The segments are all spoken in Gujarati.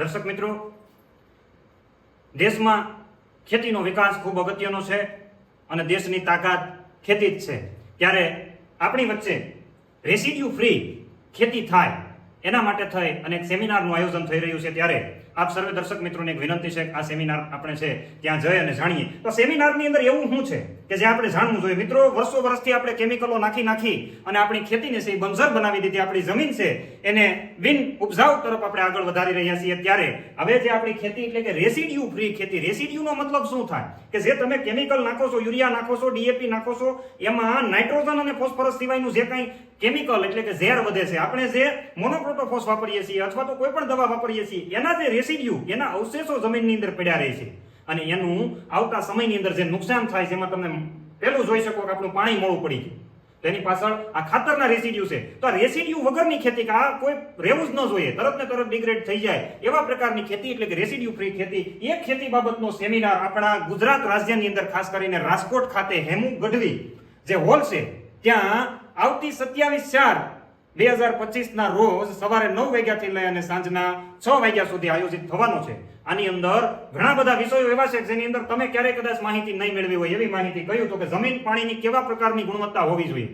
દર્શક મિત્રો, દેશમાં ખેતીનો વિકાસ ખૂબ અગત્યનો છે અને દેશની તાકાત ખેતી જ છે. ત્યારે આપણી વચ્ચે રેસિડ્યુ ફ્રી ખેતી થાય એના માટે થઈ અને એક સેમિનારનું આયોજન થઈ રહ્યું છે. ત્યારે આપ સર્વે દર્શક મિત્રોને એક વિનંતી છે આ સેમિનાર આપણે છે ત્યાં જઈ અને જાણીએ. તો સેમિનારની અંદર એવું શું છે? કે જે આપણે જાણવું જોઈએ. મિત્રો, વર્ષો વર્ષથી આપણે કેમિકલો નાખી નાખી અને આપણી ખેતીને છે એ બંજર બનાવી દીધી. આપણી જમીન છે એને બિન ઉપજાઉ તરફ આપણે આગળ વધારી રહ્યા છીએ ત્યારે હવે જે આપણી ખેતી એટલે કે રેસિડ્યુ ફ્રી ખેતી. રેસિડ્યુનો મતલબ શું થાય? કે જે તમે કેમિકલ નાખો છો, યુરિયા નાખો છો ડીએપી નાખો છો, એમાં નાઇટ્રોજન અને ફોસ્ફરસ સિવાયનું જે કંઈ કેમિકલ એટલે કે ઝેર વધે છે, આપણે જે મોનોક્રોટોફોસ વાપરીએ છીએ અથવા તો કોઈ પણ દવા વાપરીએ છીએ, એના જે રેસિડ્યુ, એના અવશેષો જમીનની અંદર પડ્યા રહે છે. અને એનું આવતા સમયની અંદર જે નુકસાન થાય છે, એમાં તમે પહેલું જોઈ શકો કે આપણું પાણી મોડું પડી ગયું. તેની પાછળ આ ખાતરના રેસિડ્યુ છે. તો આ રેસિડ્યુ વગરની ખેતી કે આ કોઈ રહેવું જ ન જોઈએ, તરત ને તરત ડિગ્રેડ થઈ જાય એવા પ્રકારની ખેતી એટલે કે રેસિડ્યુ ફ્રી ખેતી. એ ખેતી બાબતનો સેમિનાર આપણા ગુજરાત રાજ્યની અંદર ખાસ કરીને રાજકોટ ખાતે હેમુ ગઢવી જે હોલ છે, ત્યાં આવતી સત્યાવીસ ચાર બે હજાર પચીસના રોજ સવારે નવ વાગ્યાથી લઈ અને સાંજના છ વાગ્યા સુધી આયોજિત થવાનો છે. આની અંદર ઘણા બધા વિષયો એવા છે જેની અંદર તમે ક્યારેય કદાચ માહિતી નહીં મેળવી હોય એવી માહિતી કહ્યું તો કે જમીન પાણીની કેવા પ્રકારની ગુણવત્તા હોવી જોઈએ?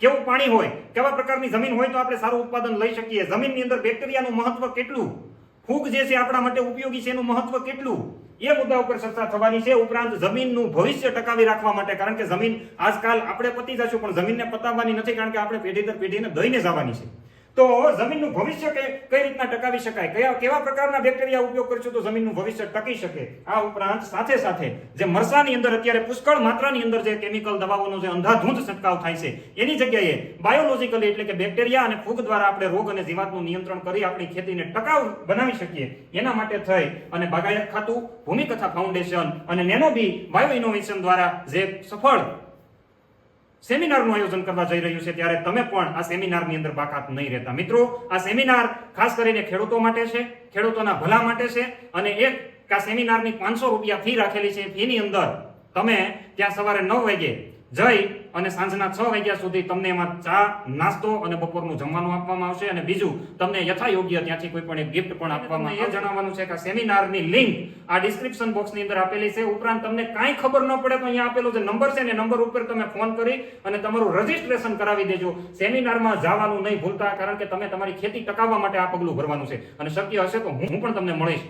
કેવું પાણી હોય? કેવા પ્રકારની જમીન હોય તો આપણે સારું ઉત્પાદન લઈ શકીએ? જમીનની અંદર બેક્ટેરિયાનું મહત્વ કેટલું? ફૂગ જે છે આપણા માટે ઉપયોગી છે એનું મહત્વ કેટલું? એ મુદ્દા ઉપર ચર્ચા થવાની છે. ઉપરાંત જમીનનું ભવિષ્ય ટકાવી રાખવા માટે, કારણ કે જમીન આજકાલ આપણે પતી જશું, પણ જમીનને પતાવવાની નથી, કારણ કે આપણે પેઢી દર પેઢીને દઈને જવાની છે. તો જમીનનું ભવિષ્ય કે કઈ રીતના ટકાવી શકાય? કયા કેવા પ્રકારના બેક્ટેરિયા ઉપયોગ કરશું તો જમીનનું ભવિષ્ય ટકી શકે? આ ઉપરાંત સાથે સાથે જે મરસાની અંદર અત્યારે પુષ્કળ માત્રાની અંદર જે કેમિકલ દવાઓનો જે અંધાધૂંધ છંટકાવ થાય છે, એની જગ્યાએ બાયોલોજીકલી એટલે કે બેક્ટેરિયા અને ફૂગ દ્વારા આપણે રોગ અને જીવાતનું નિયંત્રણ કરી આપણી ખેતીને ટકાઉ બનાવી શકીએ. એના માટે થઈ અને બાગાયત ખાતું, ભૂમિકથા ફાઉન્ડેશન અને નેનોબી બાયો ઇનોવેશન દ્વારા જે સફળ સેમિનારનું આયોજન કરવા જઈ રહ્યું છે ત્યારે તમે પણ આ સેમિનારની અંદર બાકાત નહીં રહેતા. મિત્રો, આ સેમિનાર ખાસ કરીને ખેડૂતો માટે છે, ખેડૂતોના ભલા માટે છે અને એક આ સેમિનારની પાંચસો રૂપિયા ફી રાખેલી છે. ફીની અંદર તમે ત્યાં સવારે નવ વાગે જઈ અને સાંજના છ વાગ્યા સુધી તમને એમાં ચા નાસ્તો અને બપોરનું જમવાનું આપવામાં આવશે અને બીજું તમને યથાયોગ્ય ત્યાંથી કોઈ પણ એક ગિફ્ટ પણ આપવામાં એ જણાવવાનું છે કે સેમિનારની લિંક આ ડિસ્ક્રિપ્શન બોક્સની અંદર આપેલી છે. ઉપરાંત તમને કાંઈ ખબર ન પડે તો અહીંયા આપેલો જે નંબર છે ને નંબર ઉપર તમે ફોન કરી અને તમારું રજીસ્ટ્રેશન કરાવી દેજો. સેમિનારમાં જવાનું નહીં ભૂલતા કારણ કે તમે તમારી ખેતી ટકાવવા માટે આ પગલું ભરવાનું છે. અને શક્ય હશે તો હું પણ તમને મળીશ.